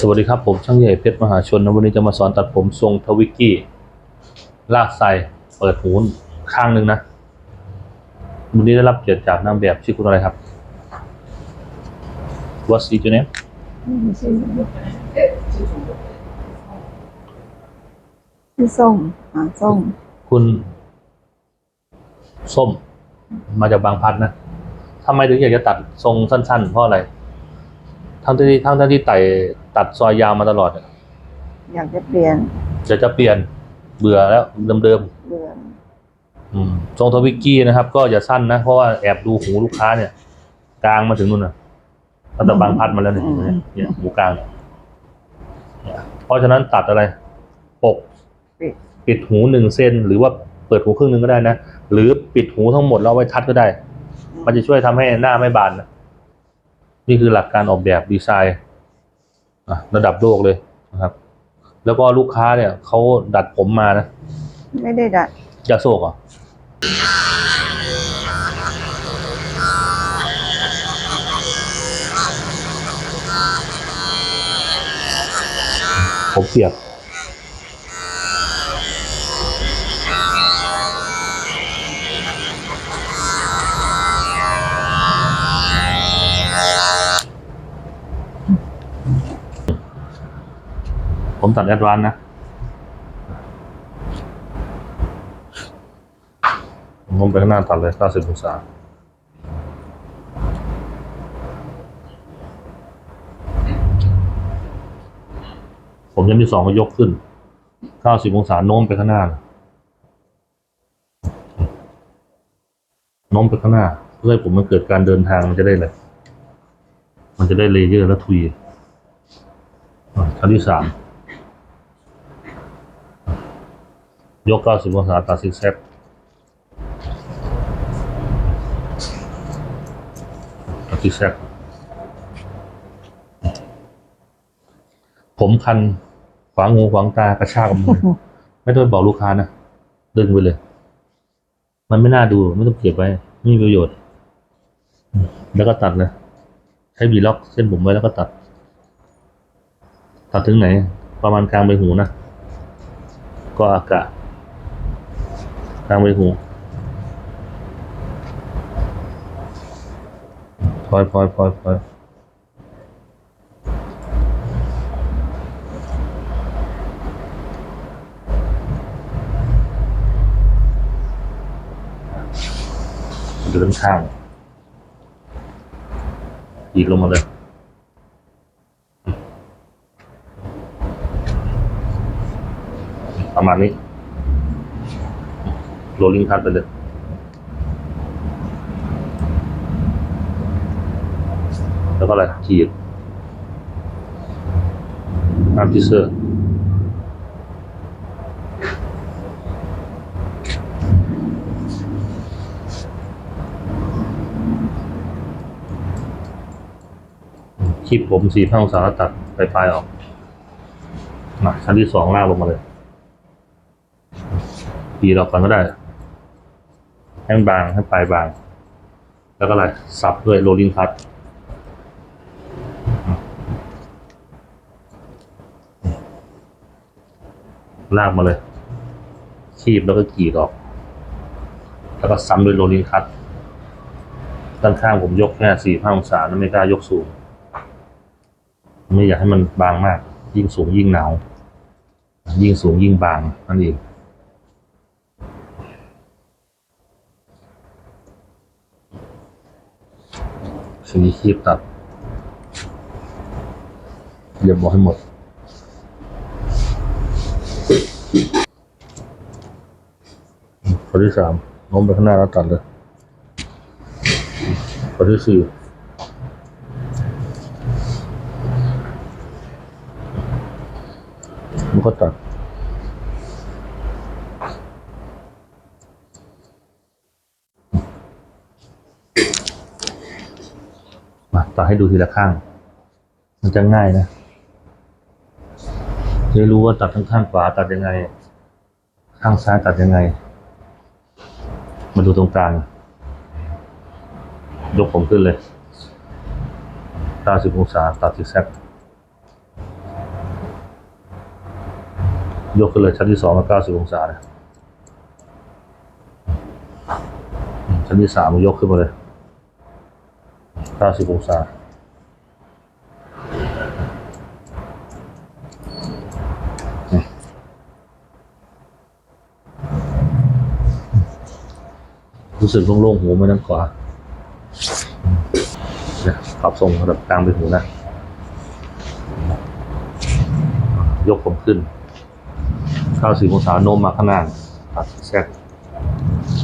สวัสดีครับผมช่างใหญ่เพชรมหาชนนะวันนี้จะมาสอนตัดผมทรงทวิกกี้ ลากไซเปิดหูข้างหนึ่งนะ วันนี้ได้รับเกียรติจากนางแบบชื่อคุณอะไรครับ What's your name ชื่อส้มอ่าส้มคุณ ส้ม มาจากบางพลัดนะทำไมถึงอยากจะตัดทรงสั้น ๆ เพราะอะไรทั้งที่ทั้งที่ไต่ ตัดซอยยาวมาตลอดเนี่ยอยากจะเปลี่ยนจะจะเปลี่ยนเบื่อแล้วเดิมเบื่อๆอืมทรงทวิกกี้นะครับ ก็อย่าสั้นนะ เพราะว่าแอบดูหูลูกค้าเนี่ย กลางมาถึงนู่นนะตั้งแต่บางพัดมาแล้วเนี่ยเห็นไหมเนี่ยหูกลางเนี่ยเนี่ยเพราะฉะนั้นตัดอะไร ปก ปิดปิดหูหนึ่งเส้นหรือว่าเปิดหูครึ่งหนึ่งก็ได้นะ หรือปิดหูทั้งหมดแล้วเอาไว้ทัดก็ได้ มันจะช่วยทำให้หน้าไม่บานนะนี่คือหลักการออกแบบดีไซน์อะ ระดับโลกเลยนะครับ แล้วก็ลูกค้าเนี่ยเขาดัดผมมานะ ไม่ได้ดัดยาโศกเหรอผมเปียก ผมตัดแอดวานนะงมไปข้างหน้าตัดเลย90องศาผมยังที่สองก็ยกขึ้น 90องศาโน้มไปข้างหน้า โน้มไปข้างหน้า เพื่อให้ผมมันเกิดการเดินทางมันจะได้เลย มันจะได้เลเยอร์และทุยอะชั้นที่สาม ยก 90 องศาตัดซิกแซกตัดซิกแซกผมคัน ขวางหูขวางตากระชากมือไม่ต้องไปบอกลูกค้านะ ดึงไปเลย มันไม่น่าดู ไม่ต้องเก็บไว้ ไม่มีประโยชน์ แล้วก็ตัดเลย ใช้บีล็อกเส้นผมไว้แล้วก็ตัด ตัดถึงไหน ประมาณกลางใบหูนะ ก็อากาศ กลางใบหูพลอยพลอยพลอยพลอยดูด้านข้างอีกลงมาเลยประมาณนี้ โรลลิ่งคัทไปเลยแล้วก็อะไรขีดน้ำทิเซอร์คีบผมสี่พันองศาแล้วตัดปลายออกมาชั้นที่สองลากลงมาเลย ปีเราก่อนก็ได้ ให้มันบางให้ปลายบาง แล้วก็อะไรสับด้วยโรลลิ่งคัตลากมาเลย คีบแล้วก็กรีดออก แล้วก็ซ้ำด้วยโรลลิ่งคัตด้านข้างผมยกแค่สี่ห้าองศานะไม่กล้ายกสูง ไม่อยากให้มันบางมาก ยิ่งสูงยิ่งหนาวยิ่งสูงยิ่งบางนั่นเอง สีคีบตัดเรียบร้อยหมด ข้อที่สามโน้มไปข้างหน้าแล้วตัดเลย ข้อที่สี่มันก็ตัด ตัดให้ดูทีละข้าง มันจะง่ายนะจะได้รู้ว่าตัดทั้งข้างขวาตัดยังไง ข้างซ้ายตัดยังไง มาดูตรงกลาง ยกผมขึ้นเลย90องศาตัดซิกแซกยกขึ้นเลยชั้นที่สองมาเก้าสิบองศานะชั้นที่สามยกขึ้นมาเลย เก้าสิบองศารู้สึกโล่งๆหูไม่ด้านขวาปรับทรงระดับกลางไปหูนะ ยกผมขึ้นเข้าสี่องศาโน้มมาข้างหน้าตัดแทรก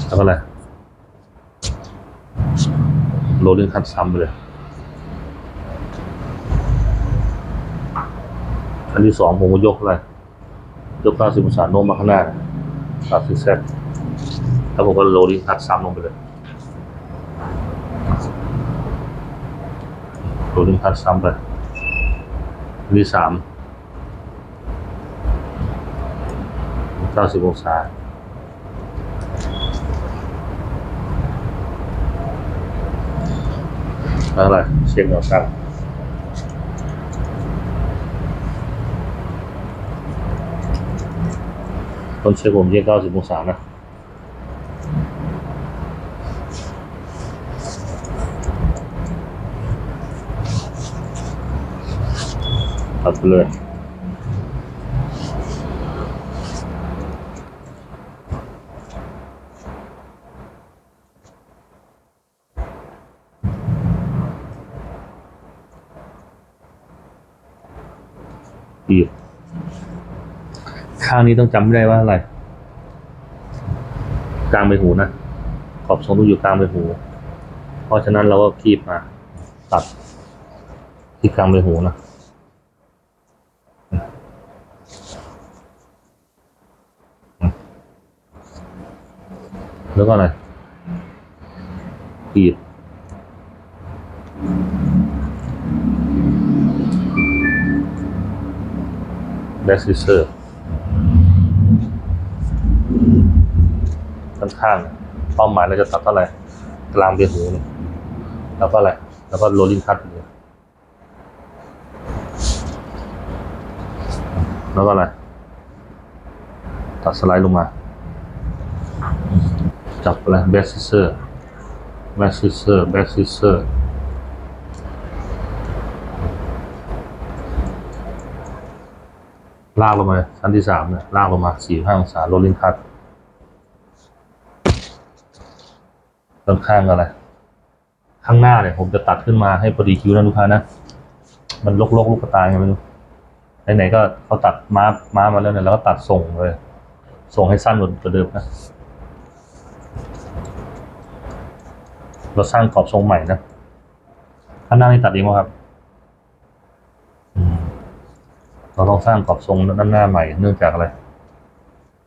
แล้วก็อะไร โรลลิ่งคัดซ้ำไปเลยอันที่สองผมก็ยกอะไรยกเก้าสิบองศาโน้มมาข้างหน้าตัดซิกแซกแล้วผมก็โรลลิ่งคัดซ้ำลงไปเลยโรลลิ่งคัดซ้ำไปอันที่สามเก้าสิบองศาแล้ว อะไรเช็คแนวตั้งต้นเช็คผมเช็คเก้าสิบองศานะตัดไปเลยอีกข้างนี้ต้องจำไม่ได้ว่าอะไร กลางใบหูนะ ขอบทรงต้องอยู่กลางใบหู เพราะฉะนั้นเราก็คีบมา ตัดที่กลางใบหูนะแล้วก็อะไรปีดแบ็กซิเซอร์ ข้างๆเป้าหมายเราจะตัดเท่าไหร่กลางเบหูนี่แล้วก็อะไรแล้วก็โรลลิ่งคัตเลยแล้วก็อะไรตัดสไลด์ลงมา จับอะไรแบ็กซิเซอร์แบ็กซิเซอร์แบ็กซิเซอร์ลากลงมาชั้นที่สามเนี่ยลากลงมาสี่ห้าองศาโรลลิ่งคัต ด้านข้างอะไร ข้างหน้าเนี่ย ผมจะตัดขึ้นมาให้พอดีคิ้วนะลูกค้านะ มันลกๆลูกตาไงไม่รู้ไหนๆก็เขาตัดม้าม้ามาแล้วเนี่ยแล้วก็ตัดส่งเลย ส่งให้สั้นกว่าเดิมนะ เราสร้างกรอบทรงใหม่นะข้างหน้านี่ตัดเองครับเราต้องสร้างกรอบทรงด้านหน้าใหม่ เนื่องจากอะไร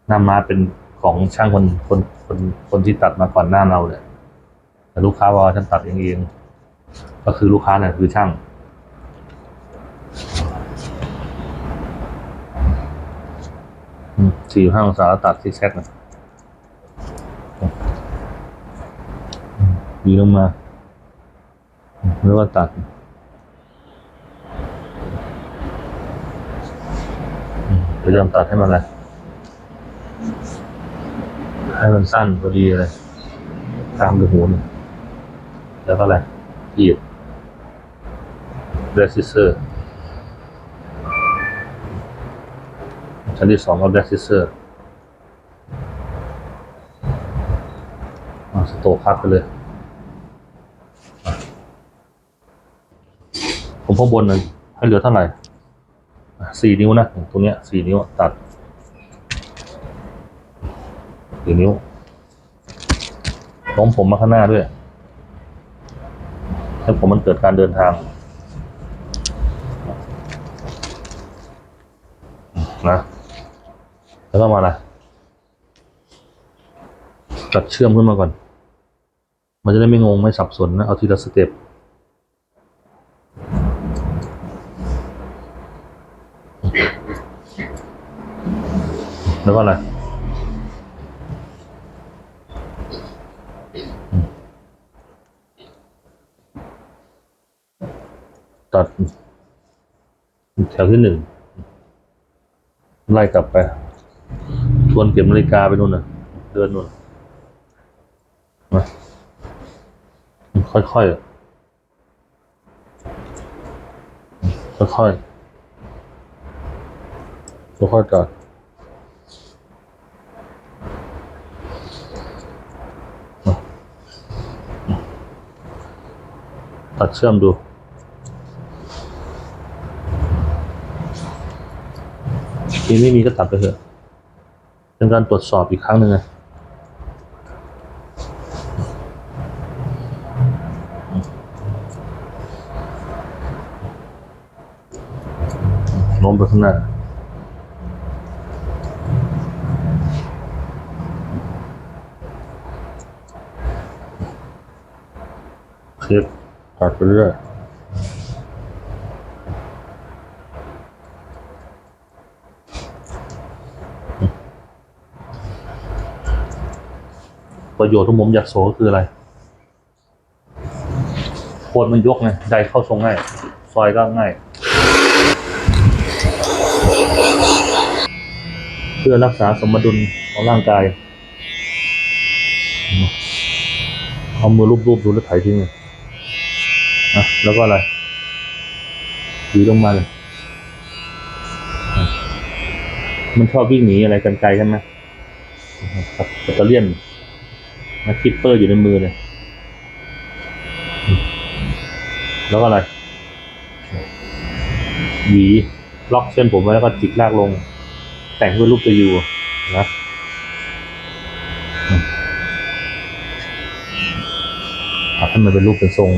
หน้าม้าเป็นของช่างคนคนคนคนที่ตัดมาก่อนหน้าเราเลย แต่ลูกค้าว่าฉันตัดเองเอง ก็คือลูกค้าเนี่ยคือช่าง สี่ห้าองศาตัดซิกแซกนะดีลงมา แล้วก็ตัดพยายามตัดให้มันอะไรให้มันสั้นพอดีเลย ตามดูหูนี่ แล้วก็อะไรยีดเดซิเซอร์ชั้นที่สองก็แบ็กซิเซอร์สโตคัดไปเลย ผมข้างบนนั้นให้เหลือเท่าไหร่สี่นิ้วนะตรงเนี้ยสี่นิ้วตัดสี่นิ้วล้มผมมาข้างหน้าด้วย ให้ผมมันเกิดการเดินทางนะแล้วก็มาอะไรตัดเชื่อมขึ้นมาก่อน มันจะได้ไม่งงไม่สับสนนะ เอาทีละสเต็ปแล้วก็อะไร ตัดแถวที่หนึ่งไล่กลับไป ทวนเก็บนาฬิกาไปนู่นน่ะเดินนู่นมาค่อยๆ ค่อยๆ ค่อยๆจัดตัดเชื่อมดู มีไม่มีก็ตัดไปเถอะเป็นการตรวจสอบอีกครั้งหนึ่งไงโน้มไปข้างหน้าคลิปตัดไปเรื่อย ประโยชน์ของผมยากษ์โสก็คืออะไรโคนมันยกไงใดเข้าทรงง่าย ซอยก็ง่าย เพื่อรักษาสมดุลของร่างกาย เอามือรูปๆดูแล้วไถทิ้งเลยนะแล้วก็อะไรหวีลงมาเลยมันชอบวิ่งหนีอะไรกันไกลใช่ไหมแบตเตอเลี่ย นนะคิปเปอร์อยู่ในมือเลย แล้วก็อะไร หวีล็อกเส้นผมไว้แล้วก็จิกลากลง แต่งด้วยรูปตัวยูนะตัดให้มันเป็นรูปเป็นทรง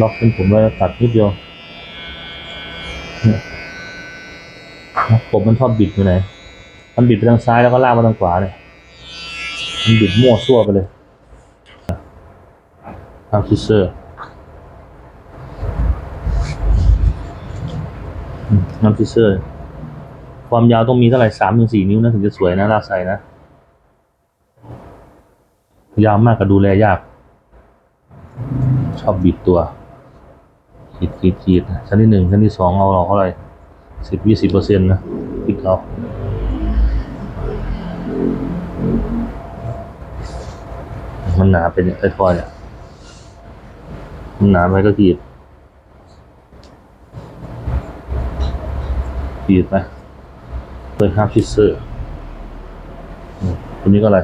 ล็อกเส้นผมไว้แล้วตัดนิดเดียวผมมันชอบบิดไปไหน มันบิดไปทางซ้ายแล้วก็ลากมาทางขวาเนี่ย บิดมั่วซั่วไปเลยทางซิเซอร์น้ำซิเซอร์ ความยาวต้องมีเท่าไหร่สามถึงสี่นิ้วนะถึงจะสวยนะลากใส่นะ ยาวมากก็ดูแลยาก ชอบบิดตัวขีดขีดขีดชั้นที่หนึ่งชั้นที่สองเอาเราเท่าไหร่สิบยี่สิบเปอร์เซ็นต์นะปิดเอา มันหนาเป็นเนี่ยค่อยเนี่ยมันหนาไปก็ขีดขีดไปเปิดห้าฟิเซอร์ตัวนี้ก็อะไร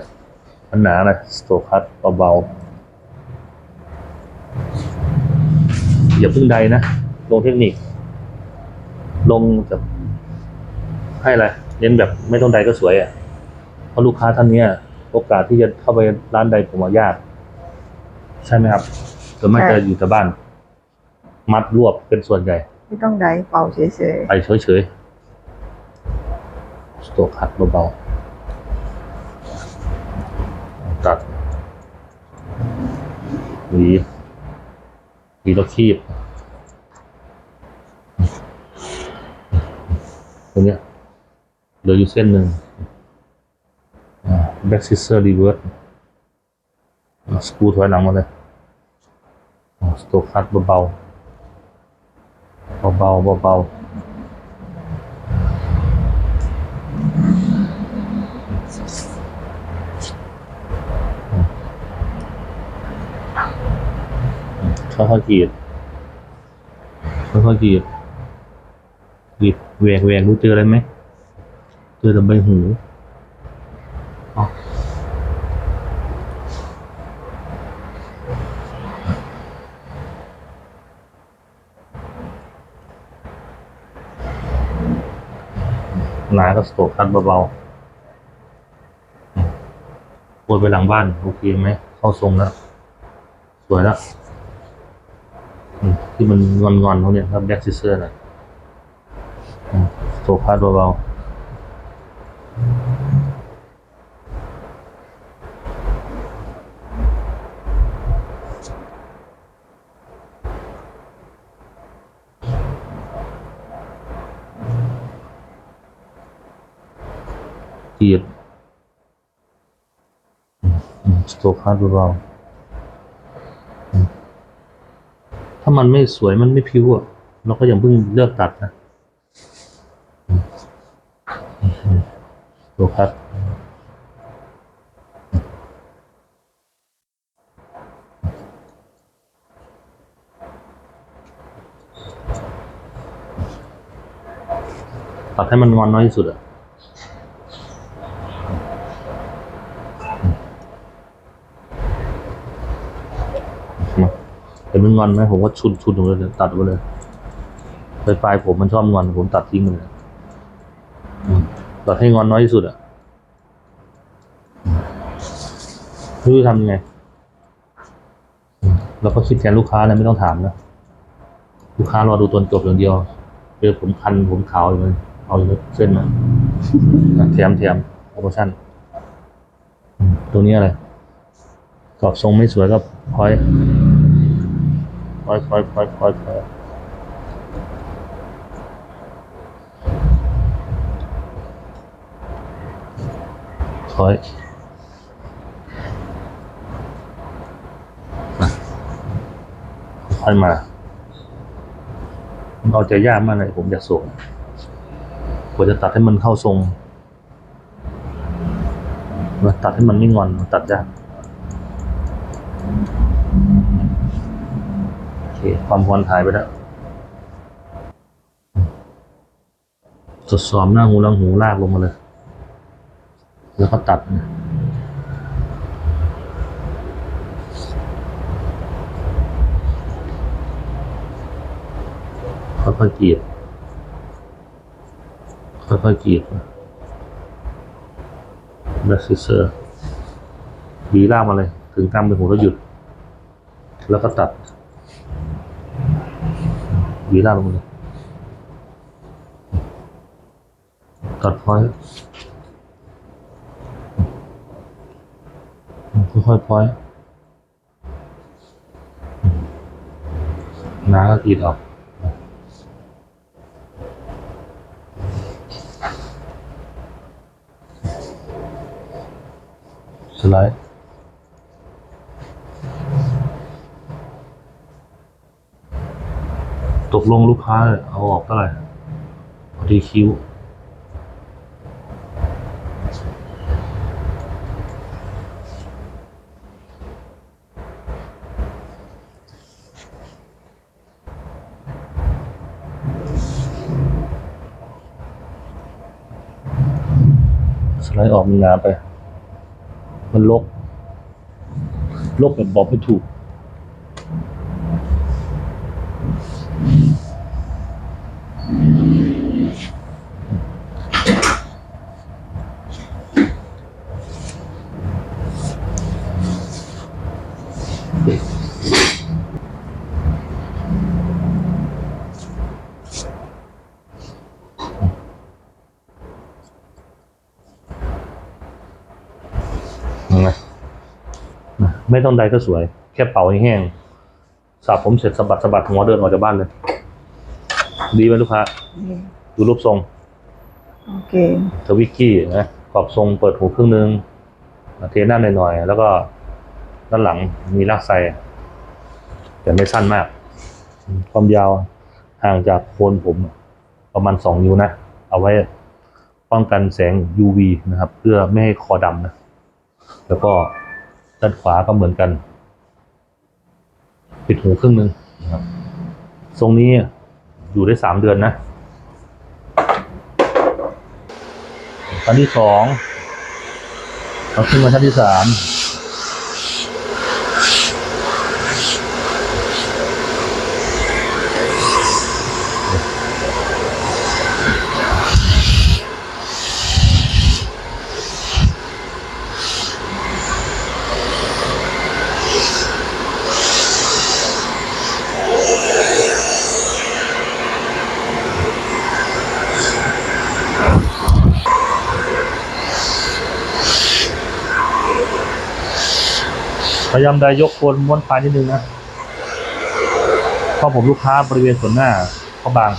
มันหนาหน่อยสโตคัตเบาๆอย่าพึ่งใดนะ ลงเทคนิค ลงแบบให้อะไรเน้นแบบไม่ต้องใดก็สวยอะ่ะเพราะลูกค้าท่านเนี้ย โอกาสที่จะเข้าไปร้านใดผมว่ายาก ใช่ไหมครับส่วนมากจะอยู่แต่บ้าน มัดรวบเป็นส่วนใหญ่ ไม่ต้องไดเป่าเฉยไปเฉยๆสโตคัตเบาๆตัดหวีหวีแล้วคีบตรงเนี้ยเหลืออยู่เส้นหนึ่ง แบ็กซิสเซอร์รีเวิร์สสกูถอยหลังมาเลยสโตคัตเบาๆเบาๆเบาๆค่อยๆกรีดค่อยๆกรีดกรีดแหวกแหวกรู้เจออะไรไหมเจอแต่ใบหู หนาก็สโตกคันเบาๆวนไปหลังบ้าน โอเคไหมเข้าทรงแล้ว สวยแล้วที่มันงอนๆเขาเนี่ยครับแบ็กซิเซอร์น่ะสโตกคันเบาๆ อืมสโตกคันเบาถ้ามันไม่สวยมันไม่พิ้วอะเราก็ย่าเพิ่งเลือกตัดนะอืมดูครับตัดให้มันงอนน้อยที่สุดอะมาเห็น มันงอนไหมผมก็ชุนชุนๆเลยตัดไปเลยปลายปลายผมมันชอบงอนผมตัดทิ้งไปเลยตัดให้งอนน้อยที่สุดอะไม่รู้จะทำยังไงเราก็คิดแทนลูกค้าเลยไม่ต้องถามนะลูกค้ารอดูตอนจบอย่างเดียวเจอผมคันผมขาวอยู่เลยเอาอยู่เส้นมาแถมแถมโปรโมชั่นตัวนี้อะไรกรอบทรงไม่สวยก็พอย อยพอยพอยพอยพอยพอยค่อยมาเอาใจยากมากเลยผมอยากส่งกว่าจะตัดให้มันเข้าทรงตัดให้มันไม่งอนตัดยาก คความควนหายไปแล้วตรวจสอบหน้าหูหลังหูลากลงมาเลย แล้วก็ตัดนะค่อยๆกรีดค่อยๆกรีดแบบซิเซอร์บีลากมาเลย ถึงกล้ามเป็นหูแล้วหยุด แล้วก็ตัด บีลาลงเลยตัดพอยค่อยๆพอยน้าก็กรีดออกสไลด์ ตกลงลูกค้า เอาออกเท่าไหร่เอาทีคิวสไลด์ออกมีน้ำไป มันลก ลกแบบบอกไม่ถูก ไม่ต้องใดก็สวย แค่เป่าให้แห้งสระผมเสร็จสะบัดสะบัดหัวเดินออกจากบ้านเลย ดีไหมลูกค้านี่ดูรูปทรงโอเคทวิกกี้นะกรอบทรงเปิดหูครึ่งนึงเทหน้าหน่อยๆแล้วก็ด้านหลังมีลากไซแต่ไม่สั้นมาก ความยาวห่างจากโคนผม ประมาณสองนิ้วนะ เอาไว้ป้องกันแสง UV นะครับ เพื่อไม่ให้คอดำนะ แล้วก็ ด้านขวาก็เหมือนกัน ปิดหูครึ่งหนึ่งนะครับทรงนี้อยู่ได้สามเดือนนะชั้นที่สองเราขึ้นมาชั้นที่สาม พยายามได้ยกโคนม้วนปลายนิดนึงนะเพราะผมลูกค้าบริเวณส่วนหน้าเขาบาง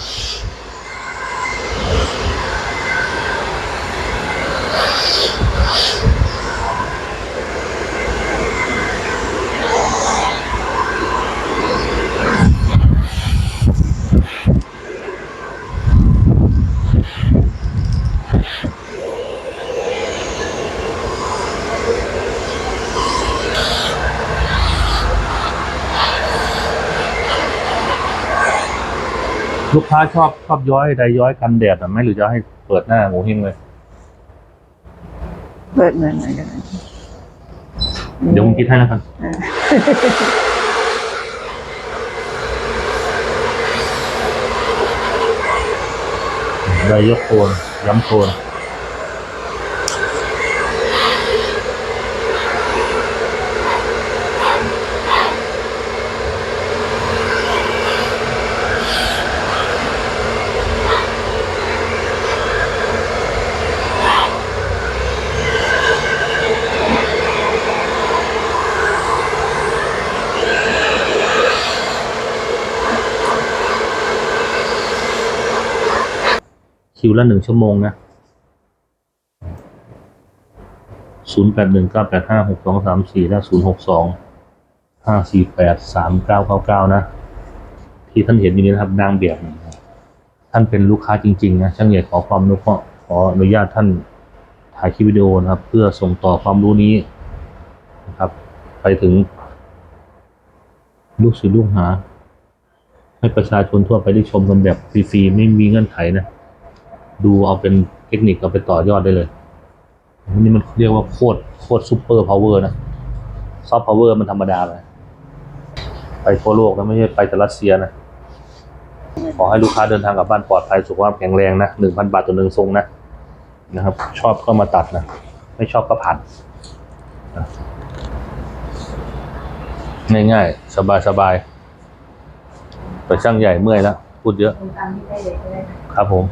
ลูกค้าชอบชอบย้อยใดย้อยกันแดดอะไหมหรือจะให้เปิดหน้าหมูหิ้งเลย เปิดเหมือนเหมือนกันเดี๋ยวผมคิดให้แล้วกันอ่าได้ยกโทนย้ำโทน คิวละหนึ่งชั่วโมงนะศูนย์แปดหนึ่งเก้าแปดห้าหกสองสามสี่และศูนย์หกสองห้าสี่แปดสามเก้าเก้าเก้านะ ที่ท่านเห็นอยู่นี้นะครับนางแบบนะครับท่านเป็นลูกค้าจริง ๆ นะ ช่างใหญ่ขอความราะห์ขออนุญาตท่านถ่ายคลิปวิดีโอนะครับ เพื่อส่งต่อความรู้นี้นะครับ ไปถึง ลูกศิษย์ลูกหา ให้ประชาชนทั่วไปได้ชมกันแบบฟรีๆไม่มีเงื่อนไขนะ ดูเอาเป็นเทคนิคเอาไปต่อยอดได้เลยอันนี่มันเรียกว่าโคตรโคตรซูเปอร์พาวเวอร์นะซอฟต์พาวเวอร์มันธรรมดาเลยไปทั่วโลกนะไม่ใช่ไปแต่รัสเซียนะ ขอให้ลูกค้าเดินทางกลับบ้านปลอดภัยสุขภาพแข็งแรงนะหนึ่งพันบาทต่อหนึ่งทรงนะนะครับ ชอบก็มาตัดนะ ไม่ชอบก็ผ่านนะง่ายๆ สบายๆแต่ช่างใหญ่เมื่อยแล้วพูดเยอะ ครับผม